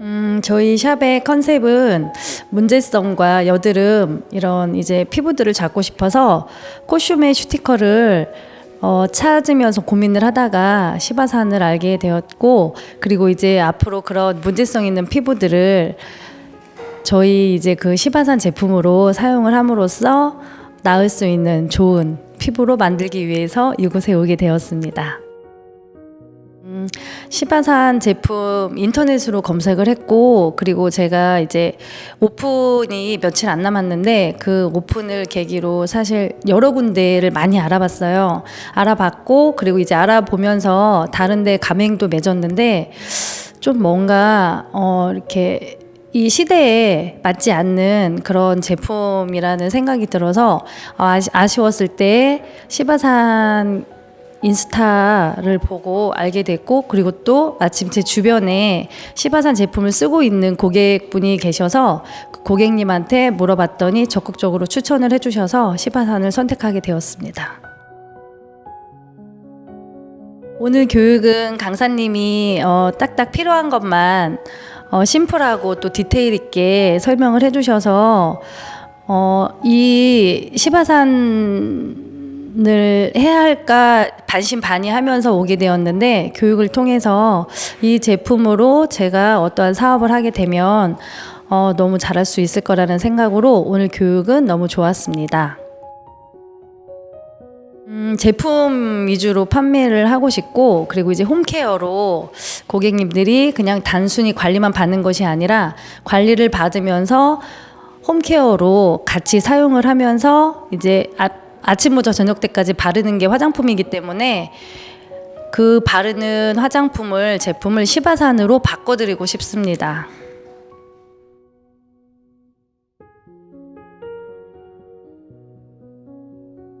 음, 저희 샵의 컨셉은 문제성과 여드름 이런 이제 피부들을 잡고 싶어서 코슘의 슈티커를 어, 찾으면서 고민을 하다가 시바산을 알게 되었고 그리고 이제 앞으로 그런 문제성 있는 피부들을 저희 이제 그 시바산 제품으로 사용을 함으로써 나을 수 있는 좋은 피부로 만들기 위해서 이곳에 오게 되었습니다. 음, 시바산 제품 인터넷으로 검색을 했고 그리고 제가 이제 오픈이 며칠 안 남았는데 그 오픈을 계기로 사실 여러 군데를 많이 알아봤어요. 알아봤고 그리고 이제 알아보면서 다른 데 가맹도 맺었는데 좀 뭔가 어 이렇게 이 시대에 맞지 않는 그런 제품이라는 생각이 들어서 어, 아시, 아쉬웠을 때 시바산 인스타를 보고 알게 됐고 그리고 또 마침 제 주변에 시바산 제품을 쓰고 있는 고객분이 계셔서 그 고객님한테 물어봤더니 적극적으로 추천을 해주셔서 시바산을 선택하게 되었습니다. 오늘 교육은 강사님이 어, 딱딱 필요한 것만 어, 심플하고 또 디테일 있게 설명을 해주셔서 어, 이 시바산 을 해야 할까 반신반의하면서 오게 되었는데 교육을 통해서 이 제품으로 제가 어떠한 사업을 하게 되면 어, 너무 잘할 수 있을 거라는 생각으로 오늘 교육은 너무 좋았습니다. 음, 제품 위주로 판매를 하고 싶고 그리고 이제 홈케어로 고객님들이 그냥 단순히 관리만 받는 것이 아니라 관리를 받으면서 홈케어로 같이 사용을 하면서 이제 아, 아침부터 저녁 때까지 바르는 게 화장품이기 때문에 그 바르는 화장품을 제품을 시바산으로 바꿔드리고 싶습니다.